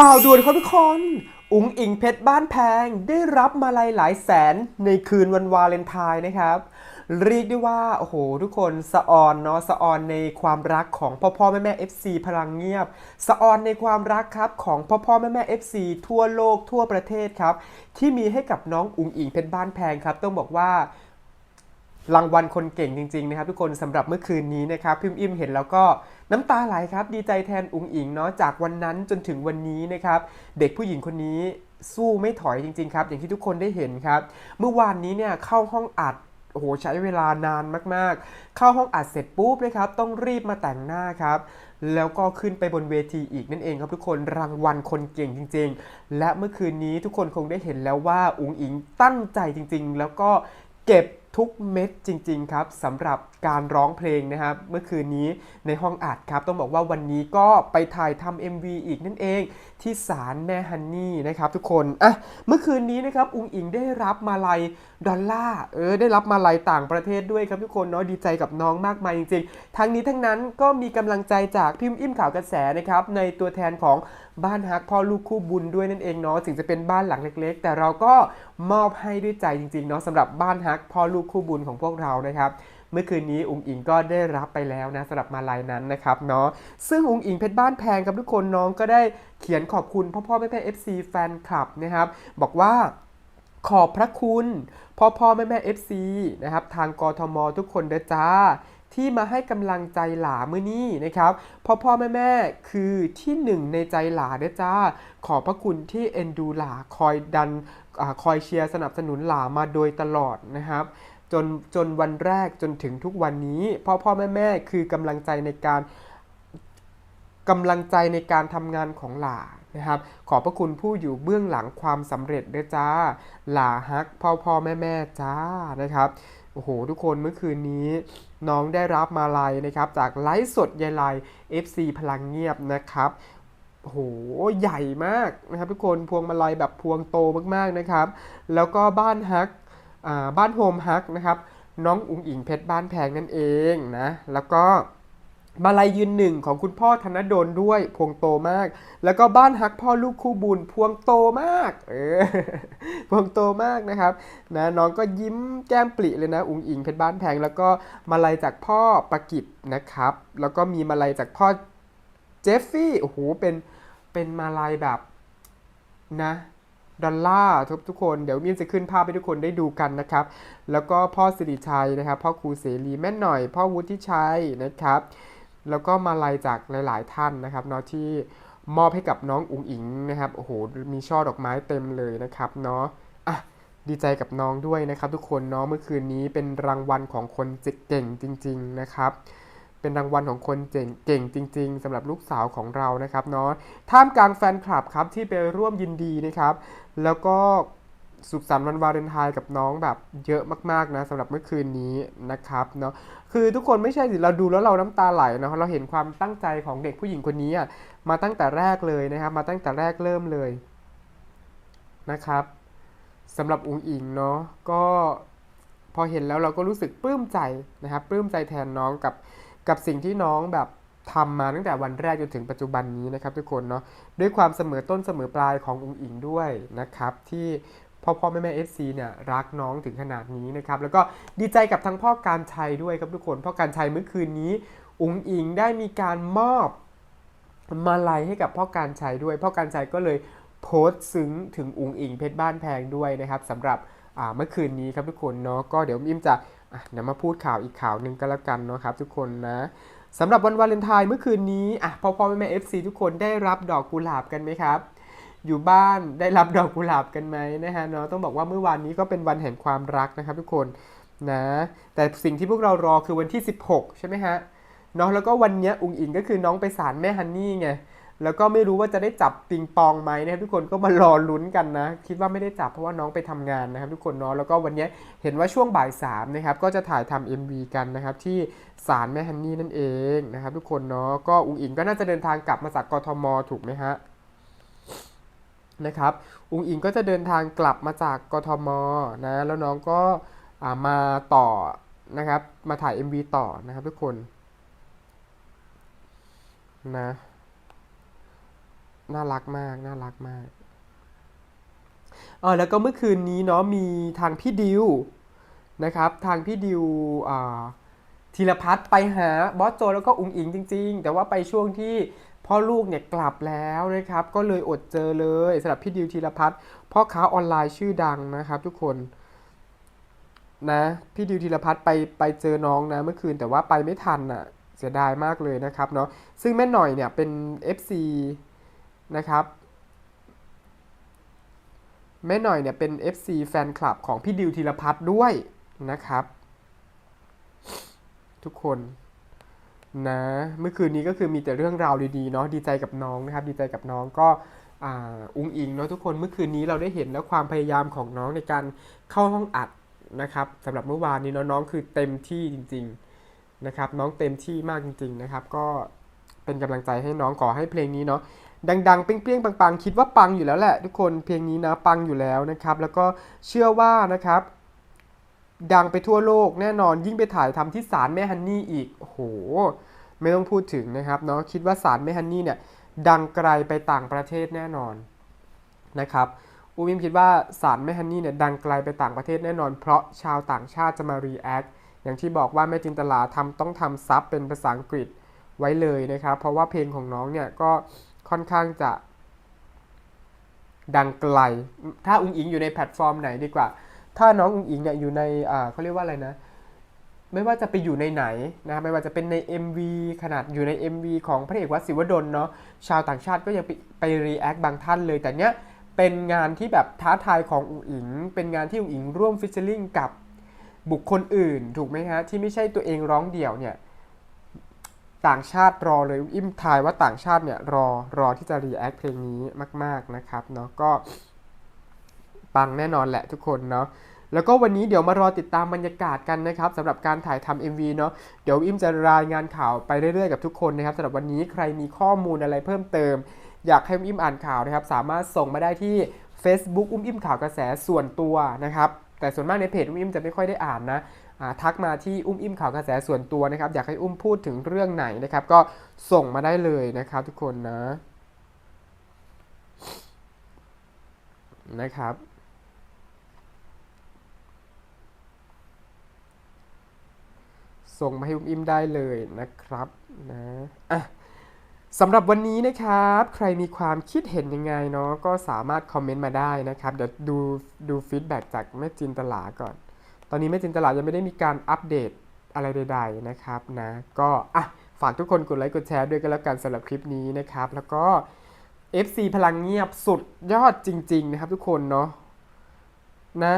ข่าวด่วนครับทุกคน อุ๋งอิงเพชรบ้านแพงได้รับมาลัยหลายแสนในคืนวันวาเลนไทน์นะครับ เรียกได้ว่า โอ้โห ทุกคนสะออนเนาะสะออนในความรักของพ่อพ่อแม่แม่ FC พลังเงียบ สะออนในความรักครับของพ่อพ่อแม่แม่ FC ทั่วโลกทั่วประเทศครับ ที่มีให้กับน้องอุ๋งอิงเพชรบ้านแพงครับ ต้องบอกว่า รางวัลคนเก่งจริงๆนะครับทุกคนสำหรับเมื่อคืนนี้นะครับพิมพ์อิมเห็นแล้วก็น้ำตาไหลครับดีใจแทนอุงอิงเนาะจากวันนั้นจนถึงวันนี้นะครับเด็กผู้หญิงคนนี้สู้ไม่ถอยจริงๆครับอย่างที่ทุกคนได้เห็นครับ เมื่อวานนี้เนี่ยเข้าห้องอัดโอ้โหใช้เวลานานมากๆ เข้าห้องอัดเสร็จปุ๊บนะครับ ต้องรีบมาแต่งหน้าครับ แล้วก็ขึ้นไปบนเวทีอีกนั่นเองครับทุกคนรางวัลคนเก่งจริง ๆ และเมื่อคืนนี้ทุกคนคงได้เห็นแล้วว่าอุงอิงตั้งใจจริง ๆ แล้วก็เก็บ ทุกเม็ดจริง ๆ ครับสำหรับ การร้องเพลงนะครับเมื่อคืนนี้ในห้องอัดครับ ต้องบอกว่าวันนี้ก็ไปถ่ายทำ MV อีกนั่นเอง ที่ศาลแม่ฮันนี่นะครับทุกคนอะเมื่อคืนนี้นะครับอุงอิงได้รับมาลัยดอลลาร์เออได้รับมาลัยต่างประเทศด้วยครับทุกคนเนาะดีใจกับน้องมากมายจริงๆ ทั้งนี้ทั้งนั้นก็มีกำลังใจจากพิมพ์อิ่มข่าวกระแสนะครับในตัวแทนของบ้านฮักพ่อลูกคู่บุญด้วยนั่นเองเนาะถึงจะเป็นบ้านหลังเล็ก ๆ แต่เราก็มอบให้ด้วยใจจริงๆเนาะสำหรับบ้านฮักพ่อลูกคู่บุญของพวกเรานะครับ เมื่อคืนนี้อุงอิงก็ได้รับไปแล้วนะสำหรับมาลัยนั้นนะครับเนาะซึ่งอุงอิงเพชรบ้านแพงครับทุกคนน้องก็ได้เขียนขอบคุณพ่อพ่อแม่แม่ FC แฟนคลับนะครับ บอกว่าขอบพระคุณพ่อพ่อแม่แม่ FC นะครับทางกทมทุกคนเด้อจ้าที่มาให้กำลังใจหลาเมื่อนี้นะครับพ่อพ่อแม่แม่คือที่หนึ่งในใจหลาเด้อจ้า ขอบพระคุณที่เอ็นดูหลาคอยดันอาคอยเชียร์สนับสนุนหลามาโดยตลอดนะครับ จนจนวันแรกจนถึงทุกวันนี้พ่อพ่อแม่แม่คือกำลังใจในการกำลังใจในการทำงานของหลานะครับ ขอพระคุณผู้อยู่เบื้องหลังความสำเร็จด้วยจ้า หลาฮักพ่อพ่อแม่แม่จ้านะครับโอ้โห ทุกคนเมื่อคืนนี้น้องได้รับมาลัยนะครับ จากไลฟ์สดยายไล FC พลังเงียบนะครับโอ้โหใหญ่มากนะครับทุกคนพวงมาลัยแบบพวงโตมากๆนะครับ แล้วก็บ้านฮัก บ้านโฮมฮักนะครับน้องอุ๋งอิงเพชรบ้านแพงนั่นเองนะแล้วก็มาลัยยืนหนึ่งของคุณพ่อธนดลด้วยพวงโตมาก แล้วก็บ้านฮักพ่อลูกคู่บุญพวงโตมากเออพวงโตมากนะครับนะน้องก็ยิ้มแก้มปริเลยนะ อุ๋งอิงเพชรบ้านแพง แล้วก็มาลัยจากพ่อประกิตนะครับ แล้วก็มีมาลัยจากพ่อเจฟฟี่โอ้โหเป็นเป็นมาลัยแบบนะ ดอลลาร์ทุกทุกคนเดี๋ยวมีนจะขึ้นภาพให้ทุกคนได้ดูกันนะครับ แล้วก็พ่อสิริชัยนะครับ พ่อครูเสรีแม่หน่อย พ่อวุฒิชัยนะครับ แล้วก็มาลัยจากหลาย ๆ ท่านนะครับเนาะที่มอบให้กับน้องอุ๋งอิงนะครับโอ้โหมีช่อดอกไม้เต็มเลยนะครับเนาะอะดีใจกับน้องด้วยนะครับ ทุกคนเนาะเมื่อคืนนี้เป็นรางวัลของคนเก่งจริง ๆ นะครับ เป็นรางวัลของคนเก่งจริง ๆสำหรับลูกสาวของเรานะครับเนาะท่ามกลางแฟนคลับครับที่ไปร่วมยินดีนะครับ แล้วก็สุขสันต์วันวาเลนไทน์กับน้องแบบเยอะมากๆนะสำหรับเมื่อคืนนี้นะครับเนาะคือทุกคนไม่ใช่สิเราดูแล้วเราน้ำตาไหลเนาะเราเห็นความตั้งใจของเด็กผู้หญิงคนนี้มาตั้งแต่แรกเลยนะครับ มาตั้งแต่แรกเริ่มเลยนะครับสำหรับอุงอิงเนาะก็พอเห็นแล้วเราก็รู้สึกปลื้มใจนะครับปลื้มใจแทนน้องกับ กับสิ่งที่น้องแบบทำมาตั้งแต่วันแรกจนถึงปัจจุบันนี้นะครับทุกคนเนาะด้วยความเสมอต้นเสมอปลายของอุงอิงด้วยนะครับ ที่พ่อพ่อแม่แม่เอฟซีเนี่ยรักน้องถึงขนาดนี้นะครับ แล้วก็ดีใจกับทั้งพ่อการชัยด้วยครับทุกคนพ่อการชัยเมื่อคืนนี้อุ๋งอิงได้มีการมอบมาลัยให้กับพ่อการชัยด้วย พ่อการชัยก็เลยโพสต์ซึ้งถึงอุ๋งอิงเพชรบ้านแพงด้วยนะครับสำหรับเมื่อคืนนี้ครับทุกคนเนาะก็เดี๋ยวอิมจะเดี๋ยวมาพูดข่าวอีกข่าวหนึ่งก็แล้วกันเนาะครับทุกคนนะสำหรับวันวาเลนไทน์เมื่อคืนนี้อะพ่อพ่อแม่แม่เอฟซีทุกคนได้รับดอกกุหลาบกันไหมครับ อยู่บ้านได้รับดอกกุหลาบกันไหมนะฮะเนาะต้องบอกว่าเมื่อวานนี้ก็เป็นวันแห่งความรักนะครับทุกคนนะแต่สิ่งที่พวกเรารอคือวันที่ 16 ใช่ไหมฮะเนาะแล้วก็วันเนี้ยอุงอิงก็คือน้องไปศาลแม่ฮันนี่ไง แล้วก็ไม่รู้ว่าจะได้จับปิงปองไหมนะครับทุกคนก็มารอลุ้นกันนะ คิดว่าไม่ได้จับเพราะว่าน้องไปทำงานนะครับทุกคนเนาะแล้วก็วันนี้เห็นว่าช่วงบ่ายสามนะครับก็จะถ่ายทำ MV กันนะครับที่ศาลแม่ฮันนี่นั่นเองนะครับทุกคนเนาะก็อุงอิงก็น่าจะเดินทางกลับมาจากกทมถูกไหมฮะนะครับอุงอิงก็จะเดินทางกลับมาจากกทมนะแล้วน้องก็มาต่อนะครับมาถ่าย MV ต่อนะครับทุกคนนะ น่ารักมาก น่ารักมากเออแล้วก็เมื่อคืนนี้เนาะมีทางพี่ดิวนะครับ ทางพี่ดิวอ่าธีรพัฒน์ไปหาบอสโจแล้วก็อุ๋งอิงจริง ๆ แต่ว่าไปช่วงที่พ่อลูกเนี่ยกลับแล้วนะครับ ก็เลยอดเจอเลยสำหรับพี่ดิวธีรพัฒน์พ่อค้าออนไลน์ชื่อดังนะครับ ทุกคนนะพี่ดิวธีรพัฒน์ไปไปเจอน้องนะเมื่อคืนแต่ว่าไปไม่ทันอะเสียดายมากเลยนะครับเนาะซึ่งแม่หน่อยเนี่ยเป็น FC นะครับแม่หน่อยเนี่ยเป็น FC แฟนคลับของพี่ดิวธีรพัฒน์ด้วยนะครับ ทุกคนนะเมื่อคืนนี้ก็คือมีแต่เรื่องราวดีๆเนาะดีใจกับน้องนะครับ ดีใจกับน้องก็อ่าอุ้งอิงเนาะทุกคนเมื่อคืนนี้เราได้เห็นแล้วความพยายามของน้องในการเข้าห้องอัดนะครับสำหรับเมื่อวานนี้เนาะน้องคือเต็มที่จริง ๆนะครับ น้องเต็มที่มากจริง ๆนะครับ ก็ เป็นกำลังใจให้น้องขอให้เพลงนี้เนาะดังๆ เปรี้ยงๆ ปังๆ คิดว่าปังอยู่แล้วแหละทุกคนเพลงนี้นะปังอยู่แล้วนะครับ แล้วก็เชื่อว่านะครับ ดังไปทั่วโลกแน่นอนยิ่งไปถ่ายทำที่ศาลแม่ฮันนี่อีกโอ้โห ไม่ต้องพูดถึงนะครับเนาะคิดว่าศาลแม่ฮันนี่เนี่ยดังไกลไปต่างประเทศแน่นอนนะครับอูมิมคิดว่าศาลแม่ฮันนี่เนี่ยดังไกลไปต่างประเทศแน่นอน เพราะชาวต่างชาติจะมารีแอคอย่างที่บอกว่าแม่จินตลาทำต้องทำซับเป็นภาษาอังกฤษ ไว้เลยนะครับ เพราะว่าเพลงของน้องเนี่ยก็ค่อนข้างจะ ดังไกล ถ้าอุ้งอิงอยู่ในแพลตฟอร์มไหนดีกว่า ถ้าน้องอุ้งอิงเนี่ยอยู่ในอ่าเขาเรียกว่าอะไรนะ ไม่ว่าจะไปอยู่ในไหนนะไม่ว่าจะเป็นใน MV ขนาดอยู่ใน MV ของพระเอกวัดศิวดลเนาะชาวต่างชาติก็ยังไปไปรีแอคบางท่านเลยแต่เนี้ยเป็นงานที่แบบท้าทายของอุ้งอิง เป็นงานที่อุ้งอิงร่วมฟิชเชอร์ลิงกับบุคคลอื่น ถูกไหมฮะ ที่ไม่ใช่ตัวเองร้องเดี่ยวเนี่ย ต่างชาติรอเลยอิมทายว่าต่างชาติเนี่ยรอรอที่จะรีแอคเพลงนี้มาก ๆนะครับเนาะก็ปังแน่นอนแหละทุกคนเนาะแล้วก็วันนี้เดี๋ยวมารอติดตามบรรยากาศกันนะครับสำหรับการถ่ายทำ MV เนาะเดี๋ยวอิมจะรายงานข่าวไปเรื่อยๆกับทุกคนนะครับสำหรับวันนี้ใครมีข้อมูลอะไรเพิ่มเติม อยากให้อุ้มอิมอ่านข่าวนะครับ สามารถส่งมาได้ที่ Facebook อุ้มอิมข่าวกระแสส่วนตัวนะครับแต่ส่วนมากในเพจอุ้มอิมจะไม่ค่อยได้อ่านนะ ทักมาที่อุ้มอิ่มข่าวกระแสส่วนตัวนะครับ อยากให้อุ้มพูดถึงเรื่องไหนนะครับ ก็ส่งมาได้เลยนะครับ ทุกคนนะ นะครับส่งมาให้อุ้มอิ่มได้เลยนะครับนะอะสำหรับวันนี้นะครับ ใครมีความคิดเห็นยังไงเนาะก็สามารถคอมเมนต์มาได้นะครับ เดี๋ยวดูดูฟีดแบ็กจากแม่จินตลาก่อน อนนี้แม่จินตลายังไม่ได้มีการอัปเดตอะไรใด ๆนะครับนะก็อะฝากทุกคนกดไลค์กดแชร์ด้วยกันแล้วกันสำหรับคลิปนี้นะครับ แล้วก็ FC พลังเงียบสุดยอดจริง ๆ นะครับ ทุกคนเนาะนะ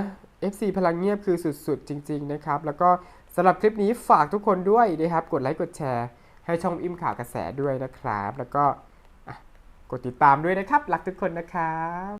FC พลังเงียบคือสุด ๆ จริง ๆ นะครับ แล้วก็สำหรับคลิปนี้ฝากทุกคนด้วยนะครับ กดไลค์กดแชร์ให้ช่องอิมข่าวกระแสด้วยนะครับ แล้วก็กดติดตามด้วยนะครับรักทุกคนนะครับ